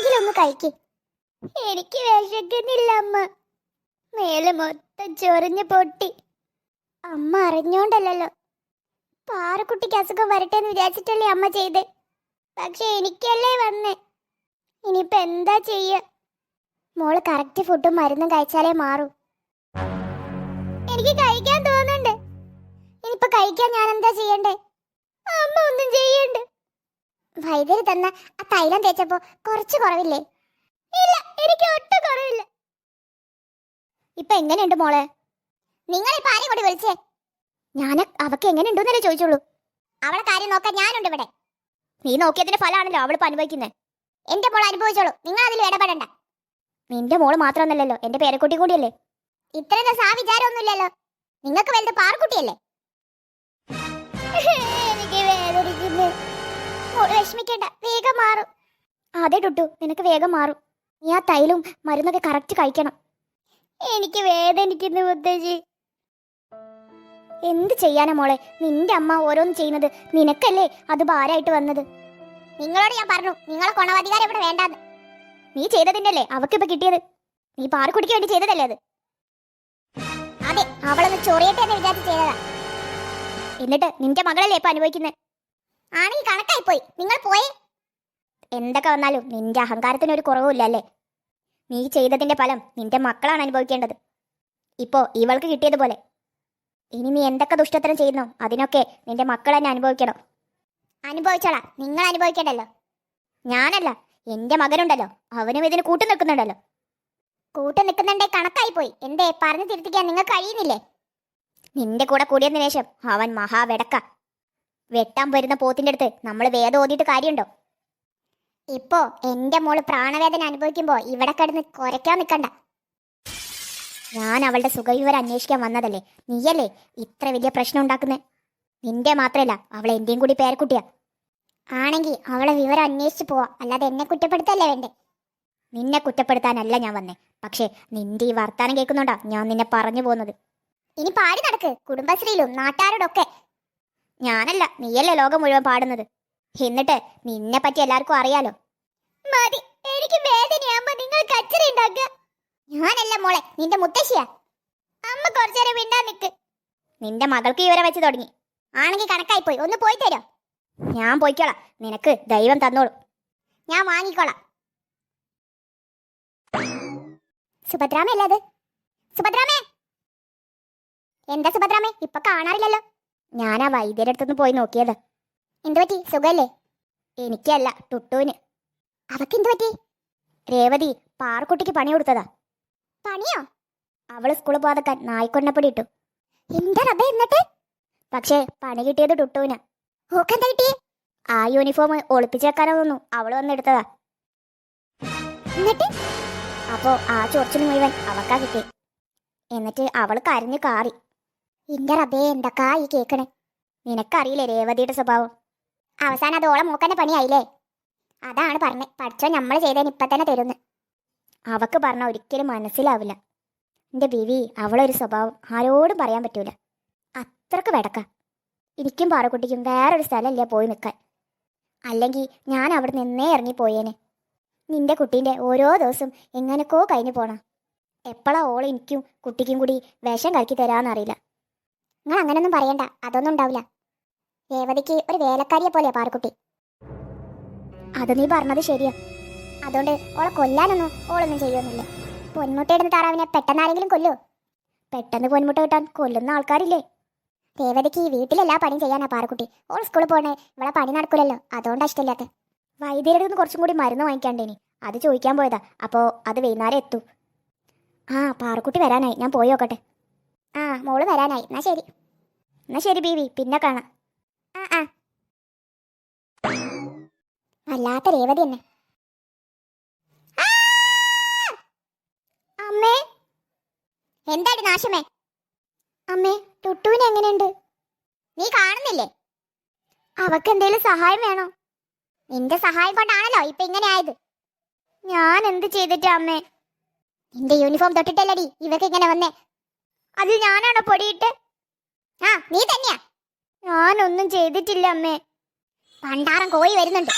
കഴിക്ക്. എനിക്ക് വിശക്കുന്നില്ല അമ്മ. മേലെ മൊത്തം ചൊറിഞ്ഞു പൊട്ടി. അമ്മ അറിഞ്ഞോണ്ടല്ലോ പാറക്കുട്ടിക്ക് അസുഖം വരട്ടെ എന്ന് വിചാരിച്ചിട്ടല്ലേ അമ്മ ചെയ്ത്. പക്ഷെ എനിക്കല്ലേ വന്നേ. ഇനിയിപ്പോ എന്താ ചെയ്യ? മോൾ കറക്റ്റ് ഫുഡും മരുന്നും കഴിച്ചാലേ മാറൂ. എനിക്ക് കഴിക്കാൻ തോന്നുന്നുണ്ട് ഇനിയിപ്പോ കഴിക്കാൻ ഞാൻ എന്താ ചെയ്യണ്ടേ? അമ്മ ഒന്നും ചെയ്യണ്ട്. വൈദ്യര് തന്ന ആ തൈലം തേച്ചപ്പോ കുറച്ച് കുറവില്ലേ? ഇല്ല എനിക്ക് ഒട്ടും കുറവില്ല. ഇപ്പൊ എങ്ങനെയുണ്ട് മോളെ? നിങ്ങൾ ഇപ്പൊ ആരെയും കൂടി വിളിച്ചേ? ഞാൻ അവക്ക് എങ്ങനെയുണ്ടെന്നല്ലേ ചോദിച്ചുള്ളൂ. അവളെ കാര്യം നോക്കാൻ ഞാനുണ്ട് ഇവിടെ. നീ നോക്കിയതിന്റെ ഫലമാണല്ലോ അവളിപ്പോ അനുഭവിക്കുന്നത് എന്റെ മോൾ അനുഭവിച്ചോളൂ. നിങ്ങൾ അതിൽ ഇടപെടണ്ട. നിന്റെ മോൾ മാത്രമൊന്നല്ലല്ലോ. എന്റെ പേരക്കുട്ടി കൂടിയല്ലേ. ഇത്രയും ദിവസം ആ വിചാരമൊന്നുമില്ലല്ലോ. നിങ്ങൾക്ക് വലുത് പാറക്കുട്ടിയല്ലേ? എനിക്ക് വേദനിക്കുന്നു. വിഷമിക്കണ്ട. വേഗം മാറും. അതെ ടുട്ടു നിനക്ക് വേഗം മാറും. നീ ആ തൈലും മരുന്നൊക്കെ കറക്റ്റ് കഴിക്കണം. എനിക്ക് വേദനിക്കുന്നു മുത്തശ്ശി. എന്ത് ചെയ്യാനാ മോളെ? നിന്റെ അമ്മ ഓരോന്ന് ചെയ്യുന്നത് നിനക്കല്ലേ അത് ഭാരമായിട്ട് വന്നത്? നിങ്ങളോട് ഞാൻ പറഞ്ഞു നിങ്ങളെ കൊണവധികാരം ഇവിടെ വേണ്ടാന്ന്. നീ ചെയ്തതിന്നല്ലേ അവക്കിപ്പോ കിട്ടിയത്. നീ പാറക്കുടിക്ക് വേണ്ടി ചെയ്തതല്ലേ അത്? അതെ അവളൊന്ന് ചൊറിയട്ടെ എന്ന് വിചാരിച്ച് ചെയ്തതാ. എന്നിട്ട് നിന്റെ മകളല്ലേ ഇപ്പൊ അനുഭവിക്കുന്നത് ആണെങ്കിൽ കണക്കായി പോയി. നിങ്ങൾ പോയേ. എന്തൊക്കെ വന്നാലും നിന്റെ അഹങ്കാരത്തിന് ഒരു കുറവുമില്ല അല്ലേ നീ ചെയ്തതിന്റെ ഫലം നിന്റെ മക്കളാണ് അനുഭവിക്കേണ്ടത്. ഇപ്പോ ഇവൾക്ക് കിട്ടിയതുപോലെ. ഇനി നീ എന്തൊക്കെ ദുഷ്ടത്തരം ചെയ്യുന്നു? അതിനൊക്കെ നിന്റെ മക്കൾ തന്നെ അനുഭവിക്കണം. അനുഭവിച്ചോളാ. നിങ്ങൾ അനുഭവിക്കണ്ടല്ലോ. ഞാനല്ല എന്റെ മകനുണ്ടല്ലോ. അവനും ഇതിന് കൂട്ടു നിൽക്കുന്നുണ്ടല്ലോ. കൂട്ടു നിൽക്കുന്നുണ്ടേ കണക്കായി പോയി. എന്തേ പറഞ്ഞു തിരുത്തിക്കാൻ നിങ്ങൾക്ക് കഴിയുന്നില്ലേ? നിന്റെ കൂടെ കൂടിയതിനു ശേഷം അവൻ മഹാവെടക്ക വെട്ടാൻ വരുന്ന പോത്തിന്റെ അടുത്ത് നമ്മൾ വേദം ഓതിയിട്ട് കാര്യമുണ്ടോ? ഇപ്പോ എന്റെ മോൾ പ്രാണവേദന അനുഭവിക്കുമ്പോ ഇവിടെ കിടന്ന് കുരയ്ക്കാൻ നിൽക്കണ്ട ഞാൻ അവളുടെ സുഖവിവരം അന്വേഷിക്കാൻ വന്നതല്ലേ? നീയല്ലേ ഇത്ര വലിയ പ്രശ്നം ഉണ്ടാക്കുന്നേ? നിന്റെ മാത്രമല്ല അവളെ എന്റെയും കൂടി പേരക്കുട്ടിയാ. ആണെങ്കിൽ അവളെ വിവരം അന്വേഷിച്ച് പോവാ. അല്ലാതെ എന്നെ കുറ്റപ്പെടുത്തല്ലേ വേണ്ടേ? നിന്നെ കുറ്റപ്പെടുത്താനല്ല ഞാൻ വന്നേ. പക്ഷേ നിന്റെ ഈ വർത്താനം കേൾക്കുന്നുണ്ടാ ഞാൻ നിന്നെ പറഞ്ഞു പോകുന്നത്. ഇനി പാടി നടക്ക്. കുടുംബശ്രീയിലും നാട്ടാരോടൊക്കെ ഞാനല്ല നീയല്ലേ ലോകം മുഴുവൻ പാടുന്നത്. എന്നിട്ട് നിന്നെ പറ്റി എല്ലാവർക്കും അറിയാലോ. മതി എനിക്ക് നിങ്ങൾ കച്ചറ ഞാനല്ല മോളെ നിന്റെ മുത്തശ്ശിയാ. അമ്മ കുറച്ചേരം മിണ്ടാ നിക്ക്. നിന്റെ മകൾക്ക് ഇവരെ വെച്ച് തുടങ്ങി. ആണെങ്കിൽ കണക്കായി പോയി ഒന്ന് പോയി തരോ? ഞാൻ പോയിക്കോളാം. നിനക്ക് ദൈവം തന്നോളൂ. ഞാൻ വാങ്ങിക്കോളാം. സുഭദ്രാമ അല്ലേ അത്? സുഭദ്രാമേ! എന്താ സുഭദ്രാമേ? ഇപ്പൊ കാണാറില്ലല്ലോ. ഞാൻ ആ വൈദ്യരുടെ അടുത്തൊന്ന് പോയി നോക്കിയത്. എന്തു പറ്റി? സുഖല്ലേ? എനിക്കല്ല ടുട്ടുവിന്. അവക്ക് എന്തു പറ്റി? രേവതി പാറക്കുട്ടിക്ക് പണി കൊടുത്തതാ. പണിയോ? അവൾ സ്കൂളിൽ പോകാതെക്കാൻ നായ്ക്കൊണ്ടപ്പടി ഇട്ടു. എന്താ റബ്ബ എന്നിട്ട്? പക്ഷേ പണി കിട്ടിയത് ടുട്ടുവിന്. ഓക്കെന്താ കിട്ടി ആ യൂണിഫോം ഒളിപ്പിച്ചേക്കാനോ തോന്നു അവൾ വന്നെടുത്തതാ എന്നിട്ട്? അപ്പോ ആ ചൊറിച്ചിന് മുഴുവൻ അവക്കാ കിട്ടി. എന്നിട്ട് അവൾ കരഞ്ഞു കാറി. ഇന്റെ റബ്ബേ എന്തൊക്കാ ഈ കേക്കണേ? നിനക്കറിയില്ലേ രേവതിയുടെ സ്വഭാവം? അവസാനം അത് ഓളെ മൂക്കന്നെ പണിയായില്ലേ അതാണ് പറഞ്ഞേ. പഠിച്ചോ നമ്മൾ ചെയ്തതിന് ഇപ്പൊ തന്നെ തരുന്ന്. അവക്ക് പറഞ്ഞ ഒരിക്കലും മനസ്സിലാവില്ല. എന്റെ ബിവി അവളൊരു സ്വഭാവം ആരോടും പറയാൻ പറ്റൂല. അത്രയ്ക്ക് വെടക്ക. എനിക്കും പാറക്കുട്ടിക്കും വേറൊരു സ്ഥലമല്ല പോയി നിൽക്കാൻ അല്ലെങ്കിൽ ഞാൻ അവിടെ നിന്നേ ഇറങ്ങിപ്പോയേനെ നിന്റെ കുട്ടീന്റെ ഓരോ ദിവസം എങ്ങനെക്കോ കഴിഞ്ഞു പോണം. എപ്പോഴാ ഓൾ എനിക്കും കുട്ടിക്കും കൂടി വിഷം കലക്കി തരാമെന്നറിയില്ല നിങ്ങൾ അങ്ങനൊന്നും പറയണ്ട. അതൊന്നും ഉണ്ടാവില്ല. രേവതിക്ക് ഒരു വേലക്കാരിയെ പോലെയാ പാറക്കുട്ടി. അത് നീ പറഞ്ഞത് ശരിയാ. അതുകൊണ്ട് ഓളെ കൊല്ലാനൊന്നും ഓളൊന്നും ചെയ്യൊന്നുമില്ല പൊന്മുട്ടയിടുന്ന താറാവിനെ പെട്ടെന്ന് ആരെങ്കിലും കൊല്ലോ. പെട്ടെന്ന് പൊന്മുട്ട കിട്ടാൻ കൊല്ലുന്ന ആൾക്കാരില്ലേ? രേവതിക്ക് ഈ വീട്ടിലെല്ലാ പണിയും ചെയ്യാനാ പാറക്കുട്ടി. ഓൾ സ്കൂളിൽ പോണേ ഇവിടെ പണി നടക്കൂലല്ലോ. അതുകൊണ്ടാ ഇഷ്ടമില്ലാത്ത. വൈദ്യരുടെ നിന്ന് കുറച്ചും കൂടി മരുന്ന് വാങ്ങിക്കാണ്ടേനി. അത് ചോദിക്കാൻ പോയതാ. അപ്പോൾ അത് വൈകുന്നേരം എത്തു. ആ പാറക്കുട്ടി വരാനായി. ഞാൻ പോയി നോക്കട്ടെ. ആ മോൾ വരാനായി. എന്നാ ശരി. എന്നാ ശരി ബീവി. പിന്നെ കാണാം. ആ ആ. വല്ലാത്ത രേവതി തന്നെ! അമ്മേ. എന്താടി നാശമേ? അമ്മേ ടുട്ടുവിന് എങ്ങനെയുണ്ട്? നീ കാണുന്നില്ലേ? അവക്ക് എന്തേലും സഹായം വേണോ? നിന്റെ സഹായം കൊണ്ടാണല്ലോ ഇപ്പൊ ഇങ്ങനെ ആയത്. ഞാൻ എന്ത് ചെയ്തിട്ടാ അമ്മേ? നിന്റെ യൂണിഫോം തൊട്ടിട്ടല്ലടി. ഇവക്ക് ഇങ്ങനെ വന്നേ. അത് ഞാനാണോ പൊടിയിട്ട്? ആ നീ തന്നെയാ? ഞാനൊന്നും ചെയ്തിട്ടില്ല അമ്മേ. പണ്ടാറം കോഴി വരുന്നുണ്ട്.